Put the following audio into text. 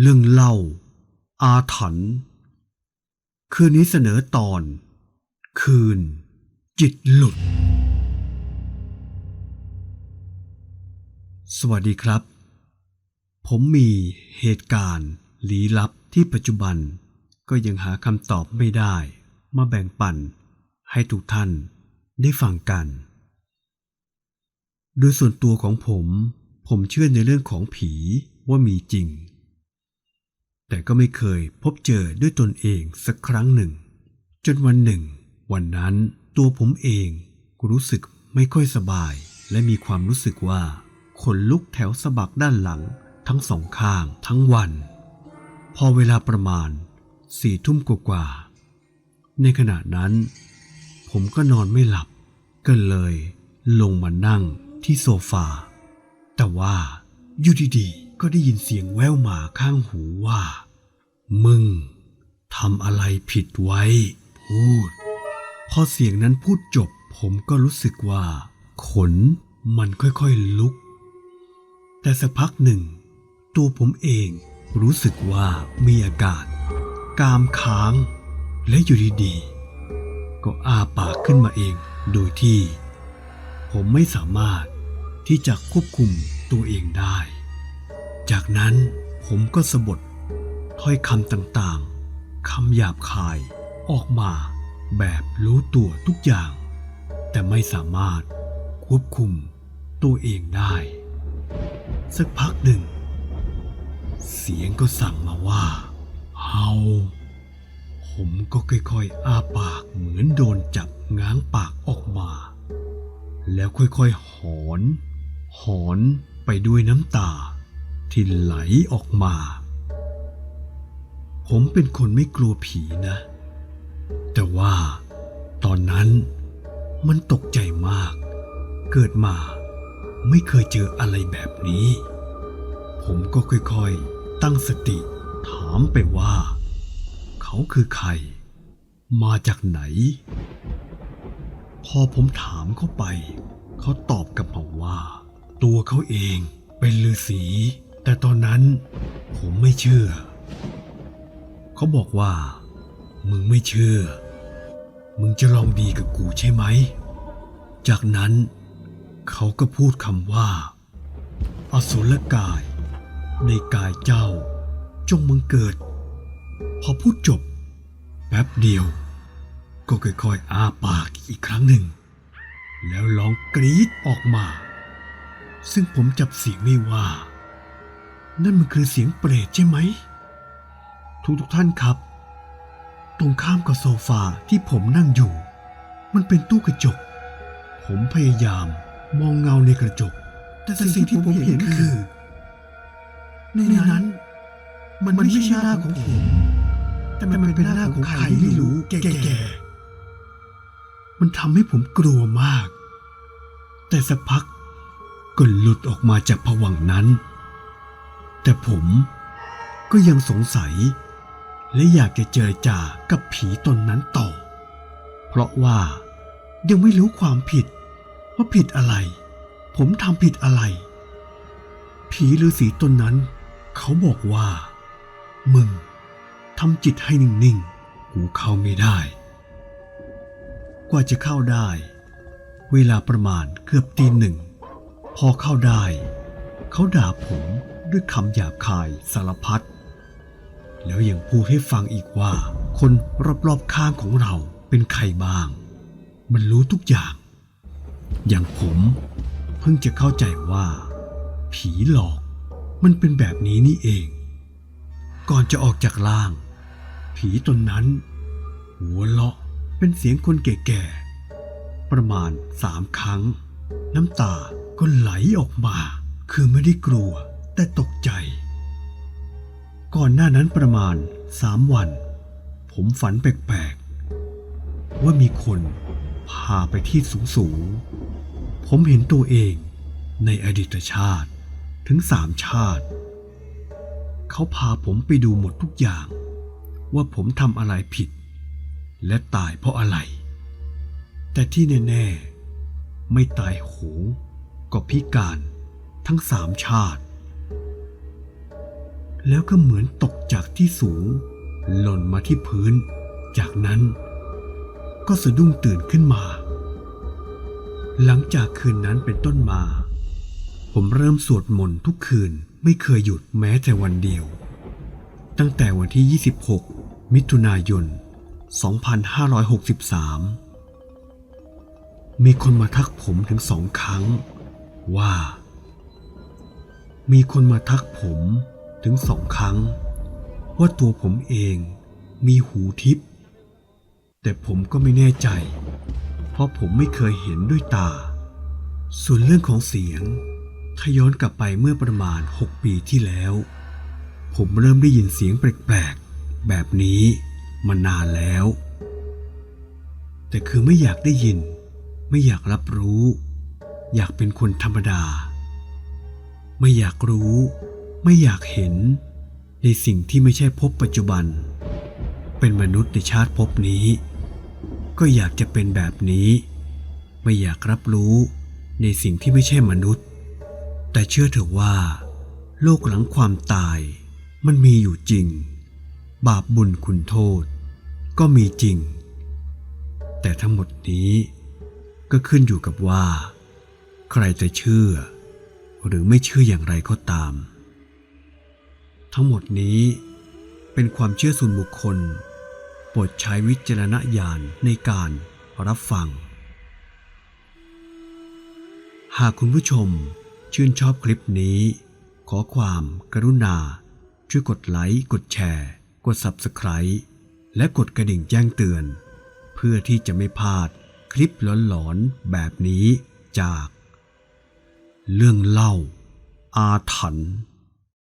เรื่องเล่า อาถรรพ์คืนนี้เสนอตอน คืน จิตหลุด สวัสดีครับ ผมมีเหตุการณ์ลี้ลับที่ปัจจุบัน ก็ยังหาคำตอบไม่ได้ มาแบ่งปันให้ทุกท่านได้ฟังกัน โดยส่วนตัวของผม ผมเชื่อในเรื่องของผีว่ามีจริง แต่ก็ไม่เคยพบเจอด้วยตนเองสักครั้งหนึ่ง จนวันหนึ่ง วันนั้นตัวผมเองรู้สึกไม่ค่อยสบาย และมีความรู้สึกว่าขนลุกแถวสะบักด้านหลังทั้งสองข้างทั้งวัน พอเวลาประมาณสี่ทุ่มกว่าๆในขณะนั้น ผมก็นอนไม่หลับก็เลยลงมานั่งที่โซฟา แต่ว่าอยู่ดีๆ ก็ได้ยินเสียงแว่วมาข้างหูว่า มึงทำอะไรผิดไว้ พูด พอเสียงนั้นพูดจบ ผมก็รู้สึกว่า ขนมันค่อยๆลุก แต่สักพักหนึ่ง ตัวผมเองรู้สึกว่ามีอาการกามค้าง และอยู่ดีๆก็อ้าปากขึ้นมาเองโดยที่ ผมไม่สามารถที่จะควบคุมตัวเองได้ จากนั้นผมก็สะบดถ้อยคำต่างๆคำหยาบคายออกมาแบบรู้ตัวทุกอย่าง แต่ไม่สามารถควบคุมตัวเองได้ สักพักหนึ่ง เสียงก็สั่งมาว่าเฮาผมก็ค่อยๆอ้าปากเหมือนโดนจับง้างปากออกมา แล้วค่อยๆหอน หอนไปด้วยน้ำตา ที่ไหลออกมา ผมเป็นคนไม่กลัวผีนะ แต่ว่าตอนนั้นมันตกใจมาก เกิดมาไม่เคยเจออะไรแบบนี้ ผมก็ค่อยๆ ตั้งสติถามไปว่า เขาคือใคร มาจากไหน พอผมถามเข้าไป เขาตอบกลับมาว่า ตัวเขาเองเป็นฤาษี แต่ตอนนั้นผมไม่เชื่อ เขาบอกว่า มึงไม่เชื่อ มึงจะลองดีกับกูใช่ไหม จากนั้นเขาก็พูดคำว่า อสุรกาย ในกายเจ้า จงมึงเกิด พอพูดจบ แป๊บเดียว ก็ค่อยๆอ้าปากอีกครั้งหนึ่ง แล้วร้องกรีดออกมา ซึ่งผมจับเสียงไม่ว่า นั่นมันคือเสียงเปรตใช่ไหม ทุกทุกท่านครับ ตรงข้ามกับโซฟาที่ผมนั่งอยู่ มันเป็นตู้กระจก ผมพยายามมองเงาในกระจก แต่สิ่งที่ผมเห็นคือ ในนั้น มันไม่ใช่หน้าของผม แต่มันเป็นหน้าของใครไม่รู้แก่ๆมันทำให้ผมกลัวมาก แต่สักพักก็หลุดออกมาจากผวังนั้น แต่ผมก็ยังสงสัย และอยากจะเจรจากับผีตนนั้นต่อ เพราะว่ายังไม่รู้ความผิดว่าผิดอะไร ผมทำผิดอะไร ผีฤาษีตนนั้น เขาบอกว่า มึงทำจิตให้นิ่งๆ กูเข้าไม่ได้ กว่าจะเข้าได้ เวลาประมาณเกือบตีหนึ่ง พอเข้าได้ เขาด่าผม ด้วยคำหยาบคายสารพัดแล้วยังพูดให้ฟังอีกว่า คนรอบๆข้างของเราเป็นใครบ้าง มันรู้ทุกอย่าง อย่างผมเพิ่งจะเข้าใจว่า ผีหลอกมันเป็นแบบนี้นี่เอง ก่อนจะออกจากล่าง ผีตนนั้น หัวเราะเป็นเสียงคนแก่ๆ ประมาณสามครั้ง น้ำตาก็ไหลออกมา คือไม่ได้กลัว แต่ตกใจ ก่อนหน้านั้นประมาณสามวัน ผมฝันแปลกๆ ว่ามีคนพาไปที่สูงๆผมเห็นตัวเองในอดีตชาติถึงสามชาติ เขาพาผมไปดูหมดทุกอย่าง ว่าผมทำอะไรผิด และตายเพราะอะไร แต่ที่แน่ๆ ไม่ตายโหงก็พิการทั้งสามชาติ แล้วก็เหมือนตกจากที่สูง หล่นมาที่พื้น จากนั้น ก็สะดุ้งตื่นขึ้นมา หลังจากคืนนั้นเป็นต้นมา ผมเริ่มสวดมนต์ทุกคืนไม่เคยหยุดแม้แต่วันเดียว ตั้งแต่วันที่ 26 มิถุนายน 2563 มีคนมาทักผมถึงสองครั้ง ว่า มีคนมาทักผม ถึงสองครั้ง ว่าตัวผมเองมีหูทิพย์แต่ผมก็ไม่แน่ใจ เพราะผมไม่เคยเห็นด้วยตา ส่วนเรื่องของเสียง ถ้าย้อนกลับไปเมื่อประมาณ 6 ปีที่แล้ว ผมเริ่มได้ยินเสียงแปลกๆ แบบนี้มานานแล้ว แต่คือไม่อยากได้ยิน ไม่อยากรับรู้ อยากเป็นคนธรรมดา ไม่อยากรู้ ไม่อยากเห็นในสิ่งที่ไม่ใช่พบปัจจุบัน เป็นมนุษย์ในชาติภพนี้ ก็อยากจะเป็นแบบนี้ ไม่อยากรับรู้ในสิ่งที่ไม่ใช่มนุษย์ แต่เชื่อเถอะว่า โลกหลังความตาย มันมีอยู่จริง บาปบุญคุณโทษ ก็มีจริง แต่ทั้งหมดนี้ก็ขึ้นอยู่กับว่า ใครจะเชื่อ หรือไม่เชื่ออย่างไรก็ตาม ทั้งหมดนี้เป็นความเชื่อส่วนบุคคล โปรดใช้วิจารณญาณในการรับฟัง หากคุณผู้ชมชื่นชอบคลิปนี้ ขอความกรุณา ช่วยกดไลค์ กดแชร์ กด Subscribe และกดกระดิ่งแจ้งเตือน เพื่อที่จะไม่พลาดคลิปหลอนๆแบบนี้จาก เรื่องเล่าอาถรรพ์